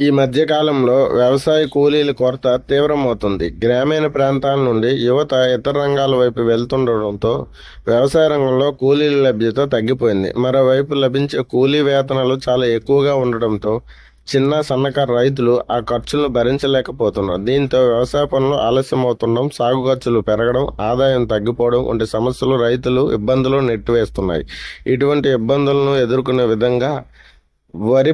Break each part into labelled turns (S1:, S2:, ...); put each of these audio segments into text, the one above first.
S1: ఈ మధ్యకాలంలో వ్యవసాయ కూలీల కొరత తీవ్రమవుతుంది. గ్రామీణ ప్రాంతాల నుండి యువత ఇతర రంగాల వైపు వెళ్తుండడంతో వ్యవసాయ రంగంలో కూలీల లభ్యత తగ్గిపోయింది. మరోవైపు లభించే కూలీ వేతనాలు చాలా ఎక్కువగా ఉండడంతో చిన్న సన్నకారు రైతులు ఆ ఖర్చులను భరించలేకపోతున్నారు. దీంతో వ్యవసాయ పనులు ఆలస్యం అవుతుండడం సాగు ఖర్చులు పెరగడం ఆదాయం తగ్గిపోవడం వంటి సమస్యలు రైతులు ఇబ్బందులు నెట్టివేస్తున్నాయి. ఇటువంటి ఇబ్బందులను ఎదుర్కొనే విధంగా వరి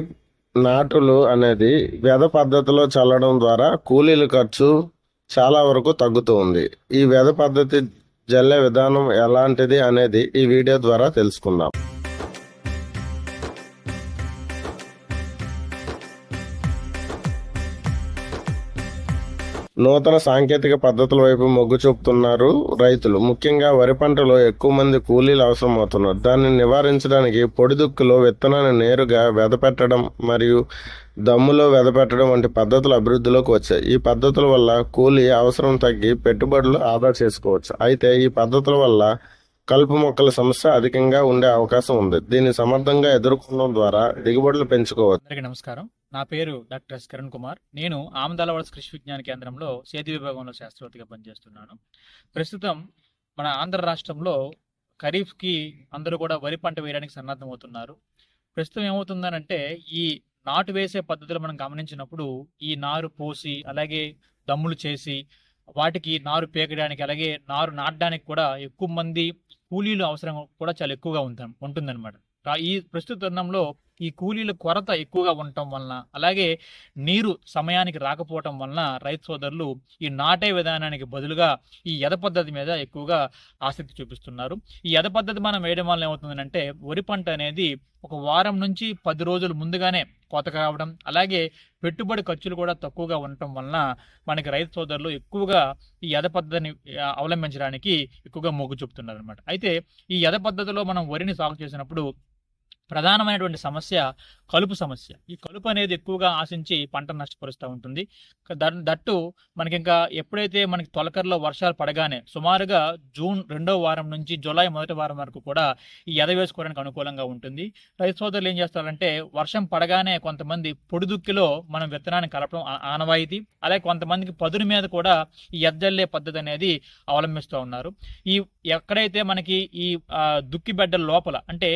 S1: నాటులు అనేది వ్యధ పద్ధతిలో చల్లడం ద్వారా కూలీల ఖర్చు చాలా వరకు తగ్గుతూ ఉంది. ఈ వ్యధ పద్ధతి జల్లే విధానం ఎలాంటిది అనేది ఈ వీడియో ద్వారా తెలుసుకుందాం. నూతన సాంకేతిక పద్ధతుల వైపు మొగ్గు చూపుతున్నారు రైతులు. ముఖ్యంగా వరి పంటలో ఎక్కువ మంది కూలీలు అవసరమవుతున్నారు. దాన్ని నివారించడానికి పొడిదుక్కులో విత్తనాన్ని నేరుగా వెదపెట్టడం మరియు దమ్ములో వెదపెట్టడం వంటి పద్ధతులు అభివృద్ధిలోకి వచ్చాయి. ఈ పద్ధతుల వల్ల కూలీ అవసరం తగ్గి పెట్టుబడులు ఆదా చేసుకోవచ్చు. అయితే ఈ పద్ధతుల వల్ల కలుపు మొక్కల సమస్య అధికంగా ఉండే అవకాశం ఉంది. దీన్ని సమర్థంగా ఎదుర్కొనడం ద్వారా దిగుబడులు పెంచుకోవచ్చు.
S2: నమస్కారం. నా పేరు డాక్టర్ ఎస్ కిరణ్ కుమార్. నేను ఆమదాలవాడ కృషి విజ్ఞాన కేంద్రంలో సేద్య విభాగంలో శాస్త్రవేత్తగా పనిచేస్తున్నాను. ప్రస్తుతం మన ఆంధ్ర రాష్ట్రంలో ఖరీఫ్కి అందరూ కూడా వరి పంట వేయడానికి సన్నద్ధమవుతున్నారు. ప్రస్తుతం ఏమవుతుందనంటే ఈ నాటు వేసే పద్ధతులు మనం గమనించినప్పుడు ఈ నారు పోసి అలాగే దమ్ములు చేసి వాటికి నారు పీకడానికి అలాగే నారు నాటడానికి కూడా ఎక్కువ మంది కూలీలు అవసరం కూడా చాలా ఎక్కువగా ఉంటాం ఉంటుందన్నమాట. ఈ ప్రస్తుత తరుణంలో ఈ కూలీల కొరత ఎక్కువగా ఉండటం వలన అలాగే నీరు సమయానికి రాకపోవటం వలన రైతు సోదరులు ఈ నాటే విధానానికి బదులుగా ఈ ఎద పద్ధతి మీద ఎక్కువగా ఆసక్తి చూపిస్తున్నారు. ఈ ఎద పద్ధతి మనం వేయడం వల్ల ఏమవుతుందంటే వరి పంట అనేది ఒక వారం నుంచి పది రోజులు ముందుగానే కోత కావడం అలాగే పెట్టుబడి ఖర్చులు కూడా తక్కువగా ఉండటం వలన మనకి రైతు సోదరులు ఎక్కువగా ఈ ఎద పద్ధతిని అవలంబించడానికి ఎక్కువగా మొగ్గు చూపుతున్నారు అనమాట అయితే ఈ ఎద పద్ధతిలో మనం వరిని సాగు చేసినప్పుడు ప్రధానమైనటువంటి సమస్య కలుపు సమస్య. ఈ కలుపు అనేది ఎక్కువగా ఆశించి పంట నష్టపరుస్తూ ఉంటుంది. దట్టు మనకి ఇంకా ఎప్పుడైతే మనకి తొలకరలో వర్షాలు పడగానే సుమారుగా జూన్ రెండవ వారం నుంచి జూలై మొదటి వారం వరకు కూడా ఈ ఎద వేసుకోవడానికి అనుకూలంగా ఉంటుంది. రైతు సోదరులు ఏం చేస్తారంటే వర్షం పడగానే కొంతమంది పొడిదుక్కిలో మనం విత్తనాన్ని కలపడం ఆనవాయితీ అలాగే కొంతమందికి పదును మీద కూడా ఈ ఎద్దల్లే పద్ధతి అనేది అవలంబిస్తూ ఉన్నారు. ఈ ఎక్కడైతే మనకి ఈ దుక్కి బిడ్డల లోపల అంటే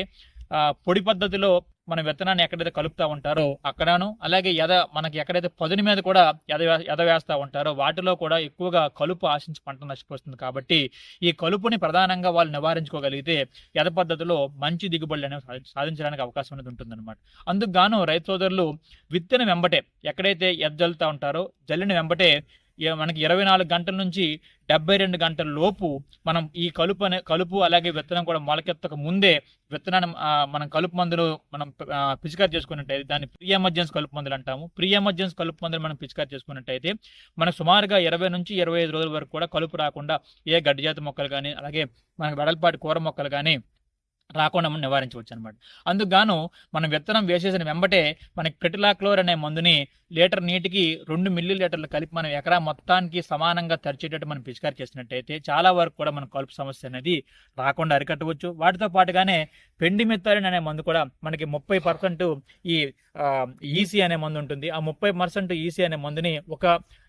S2: పొడి పద్ధతిలో మన విత్తనాన్ని ఎక్కడైతే కలుపుతూ ఉంటారో అక్కడను అలాగే ఎద మనకి ఎక్కడైతే పదుని మీద కూడా ఎద వే- ఎద వేస్తూ ఉంటారో వాటిలో కూడా ఎక్కువగా కలుపు ఆశించి పంట నష్టపోతుంది కాబట్టి ఈ కలుపుని ప్రధానంగా వాళ్ళు నివారించుకోగలిగితే ఎద పద్ధతిలో మంచి దిగుబడులు అనేవి సాధించడానికి అవకాశం అనేది ఉంటుందన్నమాట. అందుకు గాను రైతు సోదరులు విత్తనం వెంబటే ఎక్కడైతే ఎద జల్లుతా ఉంటారో జల్లిన వెంబటే మనకి ఇరవై నాలుగు గంటల నుంచి డెబ్బై రెండు గంటల లోపు మనం ఈ కలుపు అనే కలుపు అలాగే విత్తనం కూడా మొలకెత్తక ముందే విత్తనాన్ని మనం కలుపు మందులు మనం ఆ, పిచికారి చేసుకున్నట్టయితే దాన్ని ప్రీ ఎమర్జెన్సీ కలుపు మందులు అంటాము. ప్రీ ఎమర్జెన్సీ కలుపు మందులు మనం పిచికారి చేసుకున్నట్టయితే మనకు సుమారుగా ఇరవై నుంచి ఇరవై ఐదు రోజుల వరకు కూడా కలుపు రాకుండా ఏ గడ్డి జాతి మొక్కలు కానీ అలాగే మనకి వెడల్పాటి కూర మొక్కలు కానీ రాకుండా మనం నివారించవచ్చు అనమాట అందుకుగాను మనం విత్తనం వేసేసిన వెంబటే మనకి క్రిటిలాక్లోర్ అనే మందుని లీటర్ నీటికి రెండు మిల్లీ లీటర్లు కలిపి మనం ఎకరా మొత్తానికి సమానంగా తరిచేటట్టు మనం పిచికారి చేసినట్టయితే చాలా వరకు కూడా మన కలుపు సమస్య అనేది రాకుండా అరికట్టవచ్చు. వాటితో పాటుగానే పెండి మిత్తారిన్ అనే మందు కూడా మనకి ముప్పై పర్సెంట్ ఈ ఈసీ అనే మందు ఉంటుంది. ఆ ముప్పై పర్సెంట్ ఈసీ అనే మందుని ఒక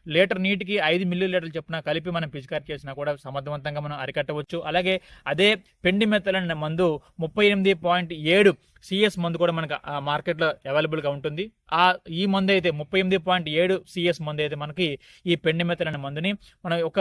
S2: లీటర్ నీటికి ఐదు మిల్లీ లీటర్లు చొప్పున కలిపి మనం పిచికారి చేసినా కూడా సమర్థవంతంగా మనం అరికట్టవచ్చు. అలాగే అదే పెండి మెత్తలన్న మందు ముప్పై ఎనిమిది పాయింట్ ఏడు సిఎస్ మందు కూడా మనకు ఆ మార్కెట్లో అవైలబుల్గా ఉంటుంది. ఆ ఈ మందు అయితే ముప్పై ఎనిమిది పాయింట్ ఏడు సిఎస్ మందు అయితే మనకి ఈ పెండి మెత్తలన్న మందుని మనం ఒక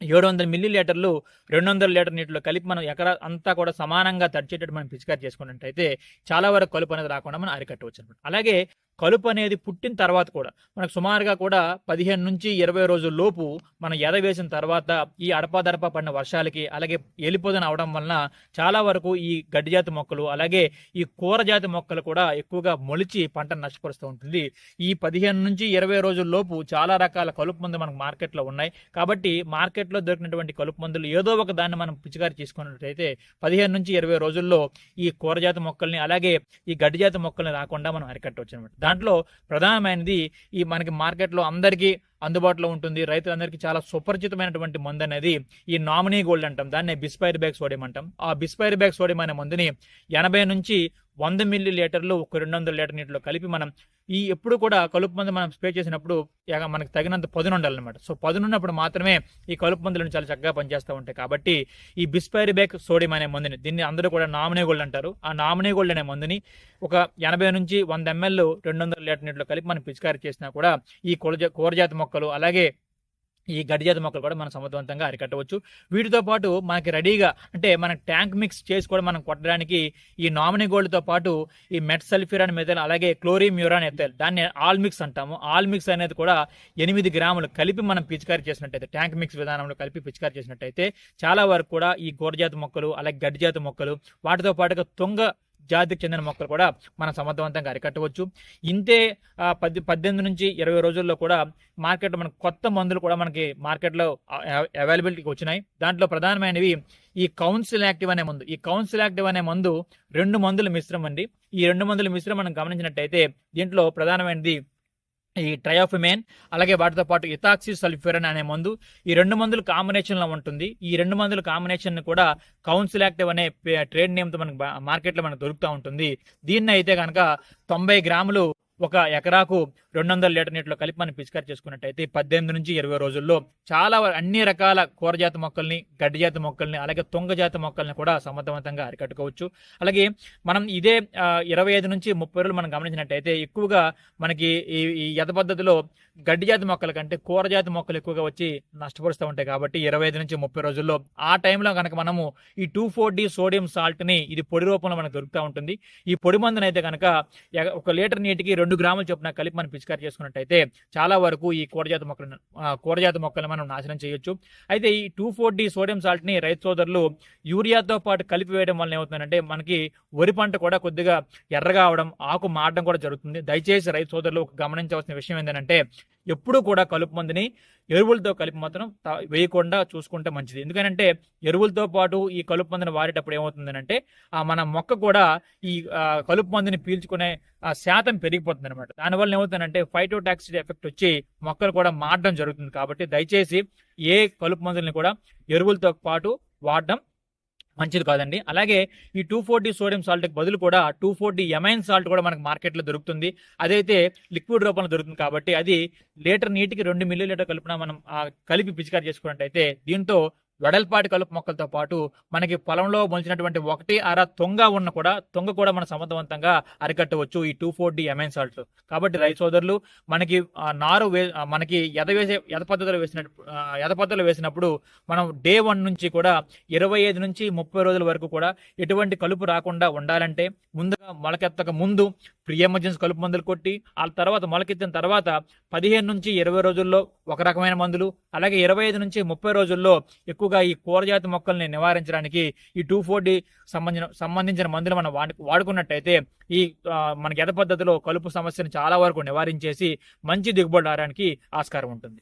S2: ఏడు వందల మిల్లీ లీటర్లు రెండు వందల లీటర్ నీటిలో కలిపి మనం ఎక్కడ అంతా కూడా సమానంగా తడిచేటట్టు మనం పిచికారి చేసుకున్నట్టయితే చాలా వరకు కలుపు అనేది రాకుండా మనం అరికట్టవచ్చు అనమాట అలాగే కలుపు అనేది పుట్టిన తర్వాత కూడా మనకు సుమారుగా కూడా పదిహేను నుంచి ఇరవై రోజుల లోపు మనం ఎద వేసిన తర్వాత ఈ అడపాదడపా పడిన వర్షాలకి అలాగే ఎలిపోదన అవడం వలన చాలా వరకు ఈ గడ్డి జాతి మొక్కలు అలాగే ఈ కూర జాతి మొక్కలు కూడా ఎక్కువగా మొలిచి పంటను నష్టపరుస్తూ ఉంటుంది. ఈ పదిహేను నుంచి ఇరవై రోజుల లోపు చాలా రకాల కలుపు మందులు మనకు మార్కెట్లో ఉన్నాయి. కాబట్టి మార్కెట్లో దొరికినటువంటి కలుపు మందులు ఏదో ఒక దాన్ని మనం పిచికారి చేసుకున్నట్లయితే పదిహేను నుంచి ఇరవై రోజుల్లో ఈ కూరజాతి మొక్కల్ని అలాగే ఈ గడ్డి జాతి మొక్కల్ని రాకుండా మనం అరికట్టవచ్చు అనమాట దాంట్లో ప్రధానమైనది ఈ మనకి మార్కెట్లో అందరికీ అందుబాటులో ఉంటుంది. రైతులందరికీ చాలా సుపరిచితమైనటువంటి మందు అనేది ఈ నామినీ గోల్డ్ అంటాం. దాన్ని బిస్పైర్ బ్యాగ్ సోడియం అంటాం. ఆ బిస్పైర్ బ్యాగ్ సోడియం అనే మందుని ఎనభై నుంచి వంద మిల్లీ లీటర్లు ఒక రెండు వందల లీటర్ నీటిలో కలిపి మనం ఈ ఎప్పుడు కూడా కలుపు మందు మనం స్ప్రే చేసినప్పుడు మనకు తగినంత పదును ఉండాలన్నమాట సో పదునున్నప్పుడు మాత్రమే ఈ కలుపు మందులను చాలా చక్కగా పనిచేస్తూ ఉంటాయి. కాబట్టి ఈ బిస్పైరిబేక్ సోడియం అనే మందుని దీన్ని అందరూ కూడా నామినే గోల్డ్ అంటారు. ఆ నామినే గోల్డ్ అనే మందుని ఒక ఎనభై నుంచి వంద ఎంఎల్ రెండు వందల లీటర్ నీటిలో కలిపి మనం పిచికారీ చేసినా కూడా ఈ కూరజాతి మొక్కలు అలాగే ఈ గడ్డిజాతి మొక్కలు కూడా మనం సమర్థవంతంగా అరికట్టవచ్చు. వీటితో పాటు మనకి రెడీగా అంటే మన ట్యాంక్ మిక్స్ చేసి కూడా మనం కొట్టడానికి ఈ నామినీ గోల్డ్తో పాటు ఈ మెట్ సల్ఫ్యూరాన్ మెథల్ అలాగే క్లోరిమ్యూరాన్ ఎథైల్ దాన్ని ఆల్ మిక్స్ అంటాము. ఆల్ మిక్స్ అనేది కూడా ఎనిమిది గ్రాములు కలిపి మనం పిచికారీ చేసినట్టయితే ట్యాంక్ మిక్స్ విధానంలో కలిపి పిచికారీ చేసినట్టయితే చాలా వరకు కూడా ఈ గోడజాతి మొక్కలు అలాగే గడ్డిజాతి మొక్కలు వాటితో పాటుగా తుంగ జాతికి చెందిన మొక్కలు కూడా మనం సమర్థవంతంగా అరికట్టవచ్చు. ఇంతే ఆ, పద్దెనిమిది నుంచి ఇరవై రోజుల్లో కూడా మార్కెట్లో మనకు కొత్త మందులు కూడా మనకి మార్కెట్లో అవైలబిలిటీకి వచ్చినాయి. దాంట్లో ప్రధానమైనవి ఈ కౌన్సిల్ యాక్టివ్ అనే మందు. ఈ కౌన్సిల్ యాక్టివ్ అనే మందు రెండు మందుల మిశ్రమం అండి ఈ రెండు మందుల మిశ్రమం మనం గమనించినట్టయితే దీంట్లో ప్రధానమైనది ఈ ట్రయోఫిమేన్ అలాగే వాటితో పాటు ఇథాక్సి సల్ఫ్యూరన్ అనే మందు. ఈ రెండు మందులు కాంబినేషన్లో ఉంటుంది. ఈ రెండు మందుల కాంబినేషన్ కూడా కౌన్సిల్ యాక్టివ్ అనే ట్రేడ్ నేమ్తో మనకు మార్కెట్లో మనకు దొరుకుతూ ఉంటుంది. దీన్ని అయితే కనుక తొంభై గ్రాములు ఒక ఎకరాకు రెండు వందల లీటర్ నీటిలో కలిపి మనం పిచికారి చేసుకున్నట్టయితే పద్దెనిమిది నుంచి ఇరవై రోజుల్లో చాలా అన్ని రకాల కూరజాతి మొక్కల్ని గడ్డి జాతి మొక్కల్ని అలాగే తుంగ జాతి మొక్కల్ని కూడా సమర్థవంతంగా అరికట్టుకోవచ్చు. అలాగే మనం ఇదే ఇరవై ఐదు నుంచి ముప్పై రోజులు మనం గమనించినట్టయితే ఎక్కువగా మనకి ఈ ఈ యథ పద్ధతిలో గడ్డి జాతి మొక్కల కంటే కూర జాతి మొక్కలు ఎక్కువగా వచ్చి నష్టపరుస్తూ ఉంటాయి కాబట్టి ఇరవై ఐదు నుంచి ముప్పై రోజుల్లో ఆ టైంలో కనుక మనము ఈ టూ ఫోర్ డి సోడియం సాల్ట్ని ఇది పొడి రూపంలో మనకు దొరుకుతూ ఉంటుంది. ఈ పొడి మందుని అయితే కనుక ఒక లీటర్ నీటికి రెండు గ్రాములు చొప్పున కలిపి మనం పిచికారి చేసుకున్నట్టయితే చాలా వరకు ఈ కూరజాతి మొక్కలను ఆ, కూరజాతి మొక్కలను మనం నాశనం చేయొచ్చు. అయితే ఈ టూ ఫోర్ డి సోడియం సాల్ట్ని రైతు సోదరులు యూరియాతో పాటు కలిపి వేయడం వల్ల ఏమవుతుందంటే మనకి వరి పంట కూడా కొద్దిగా ఎర్రగా అవడం ఆకు మారడం కూడా జరుగుతుంది. దయచేసి రైతు సోదరులు గమనించవలసిన విషయం ఏంటంటే ఎప్పుడూ కూడా కలుపు మందుని ఎరువులతో కలిపి మాత్రం వేయకుండా చూసుకుంటే మంచిది. ఎందుకంటే ఎరువులతో పాటు ఈ కలుపు మందుని వాడేటప్పుడు ఏమవుతుందంటే ఆ మన మొక్క కూడా ఈ కలుపు మందుని పీల్చుకునే ఆ శాతం పెరిగిపోతుంది అనమాట దానివల్ల ఏమవుతుందంటే ఫైటోటాక్సిడ్ ఎఫెక్ట్ వచ్చి మొక్కలు కూడా మారడం జరుగుతుంది కాబట్టి దయచేసి ఏ కలుపు మందుల్ని కూడా ఎరువులతో పాటు వాడడం మంచిది కాదండి. అలాగే ఈ టూ ఫోర్టీ సోడియం సాల్ట్కి బదులు కూడా టూ ఫోర్టీ ఎమైన్ సాల్ట్ కూడా మనకు మార్కెట్లో దొరుకుతుంది. అదైతే లిక్విడ్ రూపంలో దొరుకుతుంది కాబట్టి అది లీటర్ నీటికి రెండు మిల్లీ లీటర్ కలిపిన మనం కలిపి పిచికారి చేసుకున్నట్టయితే దీంతో వెడల్పాటి కలుపు మొక్కలతో పాటు మనకి పొలంలో మొలిచినటువంటి ఒకటి అర తొంగ ఉన్న కూడా తొంగ కూడా మనం సమర్థవంతంగా అరికట్టవచ్చు ఈ two four D amine salt. కాబట్టి రైతు సోదరులు మనకి నారు వే మనకి ఎద వేసే ఎద పద్ధతిలో వేసిన ఎద పద్ధతిలో వేసినప్పుడు మనం డే వన్ నుంచి కూడా ఇరవై ఐదు నుంచి ముప్పై రోజుల వరకు కూడా ఎటువంటి కలుపు రాకుండా ఉండాలంటే ముందుగా మొలకెత్తక ముందు ప్రీ ఎమర్జెన్సీ కలుపు మందులు కొట్టి ఆ తర్వాత మొలకెత్తిన తర్వాత పదిహేను నుంచి ఇరవై రోజుల్లో ఒక రకమైన మందులు అలాగే ఇరవై ఐదు నుంచి ముప్పై రోజుల్లో ఎక్కువ ఎక్కువగా ఈ కూరజాతి మొక్కల్ని నివారించడానికి ఈ టూ ఫోర్ డి సంబంధించిన సంబంధించిన మందులు మనం వాడు వాడుకున్నట్టయితే ఈ మన గత పద్ధతిలో కలుపు సమస్యను చాలా వరకు నివారించేసి మంచి దిగుబడి రావడానికి ఆస్కారం ఉంటుంది.